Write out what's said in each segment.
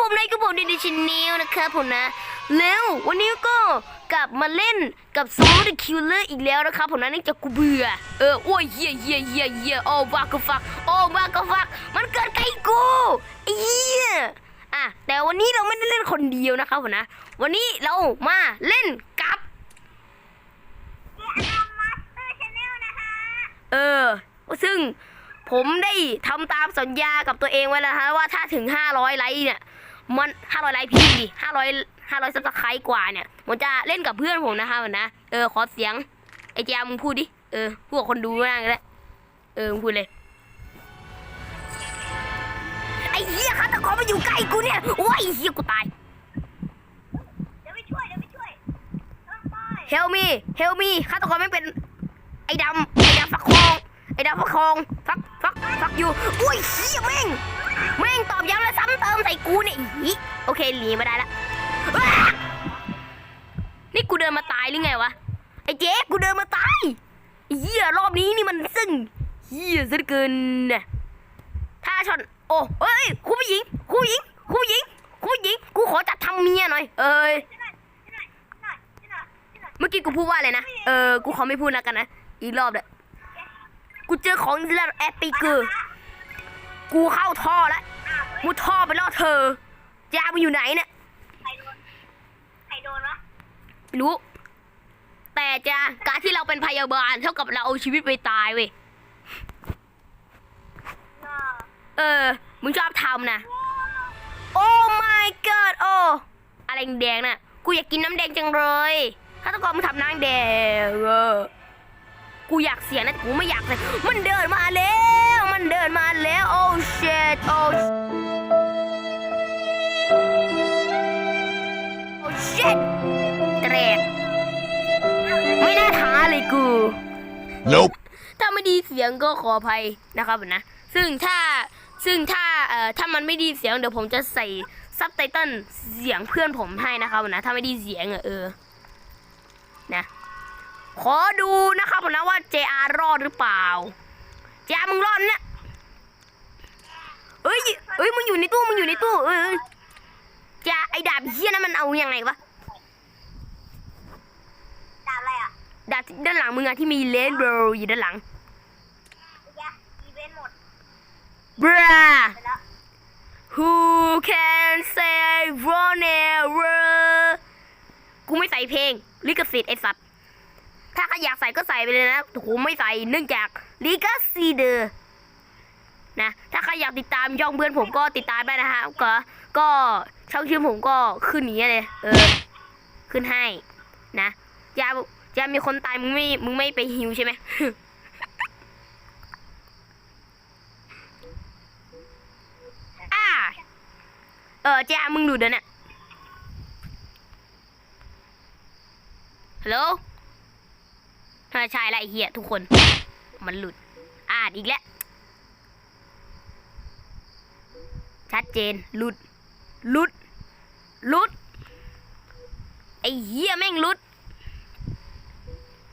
ผมในกับผมในดิชินเนลนะครับผมนะ แล้ววันนี้ก็กลับมาเล่นกับซูเดอะคิลเลอร์อีกแล้วนะครับผมนะเนื่องจากกูเบื่อ เออ โอ้ยเฮียเฮียเฮียเฮียโอ้บากฟัก โอ้บากฟัก มันเกิดใกล้กูเฮียอะ แต่วันนี้เราไม่ได้เล่นคนเดียวนะครับผมนะ วันนี้เรามาเล่นกับเออ ซึ่งผมได้ทำตามสัญญากับตัวเองไว้แล้วนะฮะว่าถ้าถึง 500 ไลค์เนี่ย มัน500ไลค์พี่500 500ซับสไครต์กว่าเนี่ยผมจะเล่นกับเพื่อนผมนะคะนะเออขอเสียงไอ้แจมมึงพูดดิเออพูดกับคนดูบ้างก็ได้เออมึงพูดเลยไอ้เหี้ยฆาตกรมาอยู่ใกล้กูเนี่ยโอ้ยเหี้ยกูตายเดี๋ยวไปช่วยเดี๋ยวไปช่วยต้องไป Help me Help me ฆาตกรไม่เป็นไอ้ดำไอ้ดำฟักคองไอ้ดำฟักคองฟัก ฟักอยู่อุ้ยเฮียแม่งแม่งตอบย้ำและซ้ำเติมใส่กูเนี่ยอีโอเคหนีมาได้ละนี่กูเดินมาตายหรือไงวะไอ้เจ๊กูเดินมาตายเฮียรอบนี้นี่มันซึ่งเฮียซะเหลือเกินนะถ้าชนโอ้เอ้ยครูผู้หญิงครูผู้หญิงครูผู้หญิงครูผู้หญิงกูขอจัดทำเมียหน่อย เอ้ยช่วยหน่อยช่วยหน่อยช่วยหน่อยช่วยหน่อยช่วยหน่อยเมื่อกี้กูพูดว่าอะไรนะเออกูขอไม่พูดแล้วกันนะอีกรอบเลย กูเจอของแล้วแอปปีเกอร์กูเข้าท่อแล้วอ้าวเฮ้ยมุดท่อไปล่อเธอยามันอยู่ไหนเนี่ยใครโดนใครโดนวะไม่รู้ แต่จะการที่เราเป็นพยาบาลเท่ากับเราเอาชีวิตไปตายเว้ยน่าเออ มึงชอบทำนะ โอ้ my god โอ้ อะไรแดงๆน่ะ กูอยากกินน้ำแดงจังเลยถ้าตะกอนมึงทำน้ำแดงเออ กูอยากเสียงนะแต่กูไม่อยากเลยมันเดินมาแล้ว มันเดินมาแล้วโอ้ shit โอ้โอ้ shit แตรกไม่น่าท้าเลยกู Nope. ถ้าไม่ดีเสียงก็ขออภัยนะครับนะ ซึ่งถ้าซึ่งถ้าเอ่อถ้ามันไม่ดีเสียงเดี๋ยวผมจะใส่ซับไตเติลเสียงเพื่อนผมให้นะครับนะ ถ้าไม่ดีเสียงอะเออนะ ขอดูนะครับนะว่า JR รอดหรือเปล่า JR มึงรอดเนี่ยเอ้ยเอ้ยมึงอยู่ในตู้มึงอยู่ในตู้เอ้ยเอ้ยจะไอ้ดาบเฮี้ยนั้นมันเอายังไงวะดาบอะไรอะดาบด้านหลังมึงอะที่มีเลนโบว์อยู่ด้านหลังเมื่อกี้อีเวนต์หมดบราไปแล้ว Who can say whatever กูไม่ใส่เพลง ลิขสิทธิ์ไอสัตว์ ถ้าใครอยากใส่ก็ใส่ไปเลยนะแต่กูไม่ใส่เนื่องจากลิขสิทธิ์เดอร์นะถ้าใครอยากติดตามย่องเพื่อนผมก็ติดตามได้นะฮะก็ก็ช่องชื่อผมก็ขึ้นนี้เลย เออ ขึ้นให้ นะยาจะมีคนตายมึงไม่มึงไม่ไปฮิวใช่ไหมอ่าเออเจ้ามึงดูเดี๋ยวน่ะฮัลโหล ใช่ใช่ละไอเหี้ยทุกคน มันหลุด อ่านอีกแล้ว ชัดเจน หลุด หลุด หลุด ไอ้เหี้ยแม่งหลุด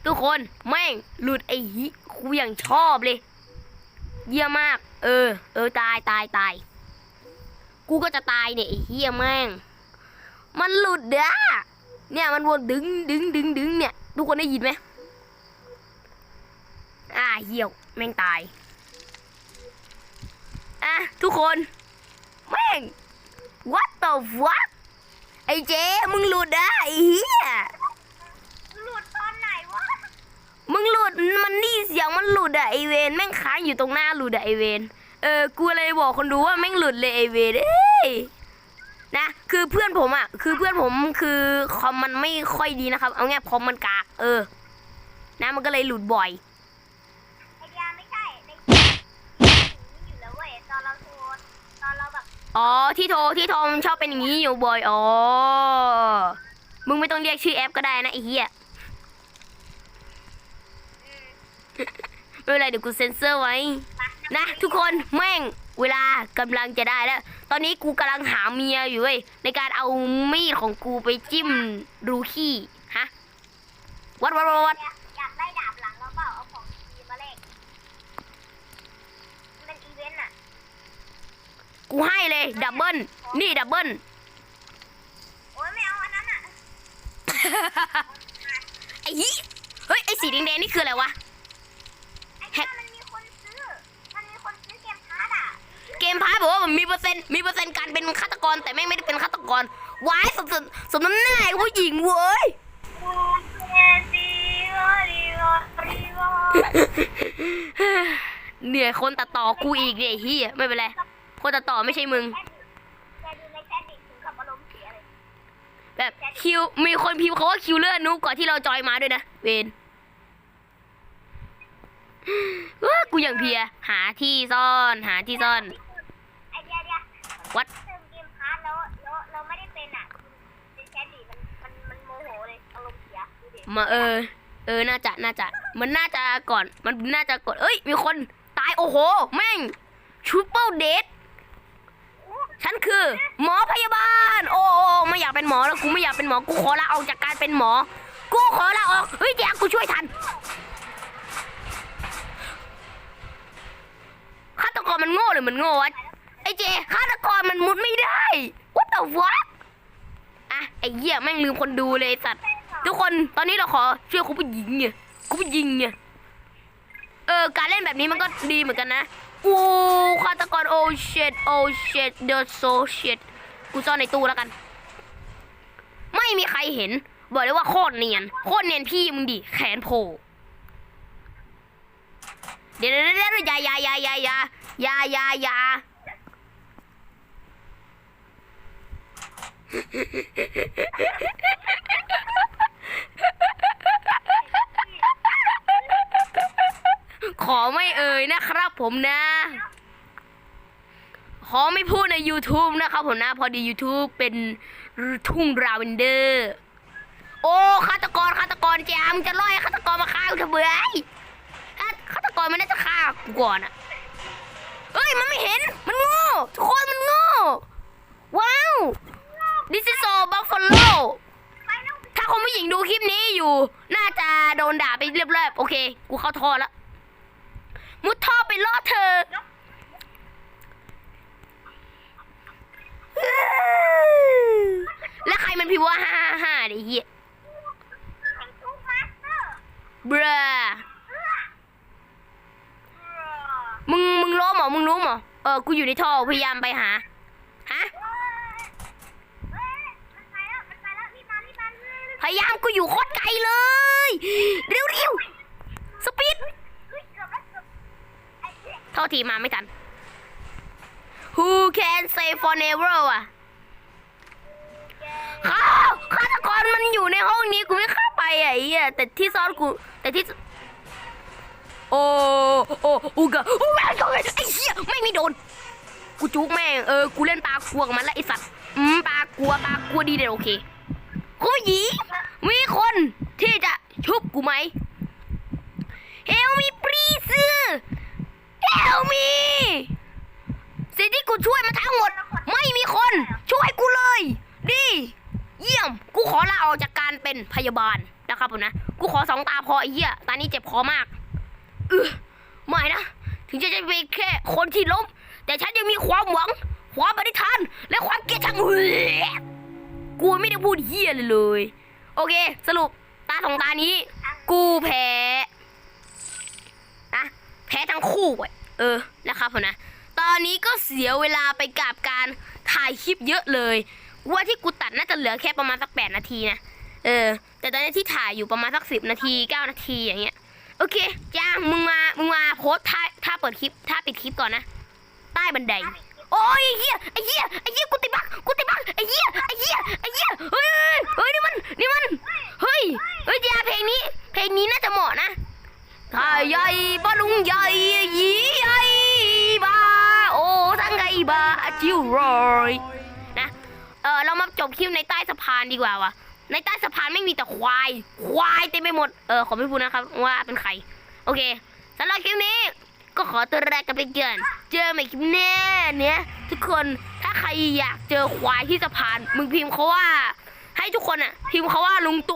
ทุกคนแม่งหลุดไอ้เหี้ยกูอย่างชอบเลย เยี่ยมมาก เออ เออตายตายตาย กูก็จะตายเนี่ยไอ้เฮียแม่ง มันหลุดเด้อเนี่ยมันวนดึงดึงดึงดึงเนี่ย ทุกคนได้ยินไหม อ่าเหี่ยวแม่งตาย อะ ทุกคน แม่ง what the fuck ไอ้เจ๊มึงหลุดอะไอ้เหี้ยหลุดตอนไหนวะ มึงหลุดมันนี่เสียงมันหลุดอะไอเวนแม่งค้างอยู่ตรงหน้าหลุดอะไอเวนเออกูเลยบอกคนดูว่าแม่งหลุดเลยไอเวนเอ้ยนะคือเพื่อนผมอะคือเพื่อนผมคือคอมมันไม่ค่อยดีนะครับ เอาง่ายคอมมันกากเออ นะมันก็เลยหลุดบ่อย ไอเดียไม่ใช่ ในนี่อยู่แล้วเว้ย ตอนเราโทรตอนเราแบบ อ๋อที่โทรที่โทรมันชอบเป็นอย่างนี้อยู่บ่อยอ๋อมึงไม่ต้องเรียกชื่อแอปก็ได้นะไอ้เหี้ยไม่เป็นไรเดี๋ยวกูเซ็นเซอร์ไว้ นะ ทุกคนแม่งเวลากำลังจะได้แล้ว ตอนนี้กูกำลังหาเมียอยู่เว้ยในการเอามีดของกูไปจิ้มรูขี้ฮะวัดวัดวัดวดอยากอยากได้ดาบหลังเราเปล่า เอาของดีมาแล กมันเป็นอีเวนต์อะกูกูให้เลย ดับเบิลนี่ดับเบิลโอ้ยไม่เอาอันนั้นอะไอ้ยี่เฮ้ยไอ้สีแดงๆนี่คืออะไรวะ ไอ้เนี่ยมันมีคนซื้อ มันมีคนซื้อเกมพาร์ทอะเกมพาร์ทบอกว่ามันมีเปอร์เซ็นต์มีเปอร์เซ็นต์การเป็นฆาตกรแต่แม่งไม่ได้เป็นฆาตกรวายสมสมสมน้ำหน้าไอ้ผู้หญิงเว้ยกูเจดีโอดีโอดีโอเหนื่อยคนตัดต่อกูอีกเนี่ยไอ้เฮียไม่เป็นไร คนตัดต่อไม่ใช่มึง แบบคิวมีคนพิมพ์เขาว่าคิวเลื่อนุกก่อนที่เราจอยมาด้วยนะเวนว้ากูอย่างเพีย หาที่ซ่อนหาที่ซ่อนวัดมาเออ เออ น่าจะ น่าจะ มันน่าจะก่อน มันน่าจะกด เอ้ย มีคนตาย โอ้โห แม่งชูเปอร์เดท ฉันคือ หมอพยาบาลโอ้โอ้ไม่อยากเป็นหมอแล้วกูไม่อยากเป็นหมอกูขอลาออกจากการเป็นหมอ กูขอลาออกเฮ้ยแจ๊กูช่วยทันฆาตกรมันโง่หรือมันโง่วะไอ้เจฆาตกรมันมุดไม่ได้ what the fuck อะไอ้เหี้ยแม่งลืมคนดูเลยไอสัตว์ ทุกคนตอนนี้เราขอช่วยคุณผู้หญิงเนี่ยคุณผู้หญิงเนี่ยเออการเล่นแบบนี้มันก็ดีเหมือนกันนะอู้ฆาตกรโอ้ shit โอ้ shit the so shit กูซ่อนในตู้แล้วกัน ไม่มีใครเห็น บอกเลยว่าโคตรเนียน โคตรเนียนพี่มึงดิ แขนโผล่เดี๋ยวเดี๋ยวเดี๋ยวอยายายายายายายายา ผมนะ ขอไม่พูดใน YouTube นะครับผมนะ พอดี YouTube เป็นทุ่งราเวนเดอร์ โอ้ฆาตกรฆาตกรแจมจะล่อยฆาตกรมาฆ่ากูทำไมอะฆาตกรมันน่าจะฆ่ากูก่อนอะเฮ้ยมันไม่เห็นมันโง่ทุกคนมันโง่ว้าว This is so buffalo ไปแล้วถ้าคนผู้หญิงดูคลิปนี้อยู่ น่าจะโดนด่าไปเรียบร้อยโอเค กูเข้าท่อแล้ว มุดท่อไปล่อเธอ แล้วใครมันพิมพ์ว่าห้าห้าเดี๋ยวเฮียแข่งทูมาสเตอร์บราเออเออมึงมึงรู้หมอมึงรู้หมอเออ กูอยู่ในท่อพยายามไปหา ฮะเฮ้ยมันไปแล้วมันไปแล้วรีบมารีบมาเร็วพยายามกูอยู่โคตรไกลเลย เร็วเร็วสปีด เฮ้ยเกือบแล้วเกือบไเท่าทีมาไม่ทัน Who can say for never อะข้าวฆาตกรมันอยู่ในห้องนี้กูไม่เข้าไปอะไอ้เหี้ยแต่ที่ซ่อนกู แต่ที่ โอ้โอ้อูกะอูแม่งโดนไอ้เหี้ยไม่มีโดน กูจุกแม่งเออกูเล่นปลากลัวกับมันล้วไอ้สัตว์อืมปลากลัวปลากลัวดีเด็ดโอเคกูหญิงมีคนที่จะชุบกูไหม Help me please Help me สิ่งที่กูช่วยมาทั้งหมด ไม่มีคนช่วยกูเลย ดี เยี่ยม กูขอลาออกจากการเป็นพยาบาลนะครับผมนะ กูขอสองตาพอไอ้เหี้ยตอนนี้เจ็บคอมากเออไม่นะ ถึงจะเป็นแค่คนที่ล้ม แต่ฉันยังมีความหวัง ความปฏิทาน และความเกลียดชังกูไม่ได้พูดเหี้ยเลยเลย โอเค สรุปตาสองตานี้ กูแพ้ ทั้งคู่เว้ยเออนะครับผมนะ ตอนนี้ก็เสียเวลาไปกับการถ่ายคลิปเยอะเลยว่าที่กูตัดน่าจะเหลือแค่ประมาณสักแปดนาทีนะเออ แต่ตอนนี้ที่ถ่ายอยู่ประมาณสักสิบนาทีเก้านาทีอย่างเงี้ยโอเคจ้างมึงมามึงมาโพสท่าท่าเปิดคลิปท่าปิดคลิปก่อนนะใต้บันไดโอ้ยไอ้เหี้ยไอ้เหี้ยไอ้เหี้ยกูติดบักกูติดบักไอ้เหี้ยไอ้เหี้ยไอ้เหี้ยเฮ้ยเฮ้ยนี่มันนี่มันเฮ้ยเฮ้ยจ้าเพลงนี้ เพลงนี้น่าจะเหมาะนะ ถ้าใหญ่บ้าลุงใหญ่ยี่ใหญ่บ้าโอ้ทั้งไงบ้าจิวรอยนะเออเรามาจบคลิปในใต้สะพานดีกว่าวะในใต้สะพานไม่มีแต่ควาย ควายเต็มไปหมดเออขอไม่พูดนะครับว่าเป็นใครโอเคสำหรับคลิปนี้ก็ขอตัวแรกกันไปเกิน เจอใหม่คลิปหน้เนี่ยทุกคนถ้าใครอยากเจอควายที่สะพานมึงพิมพ์เขาว่า ให้ทุกคนอะ พิมพ์เขาว่าลุงตุ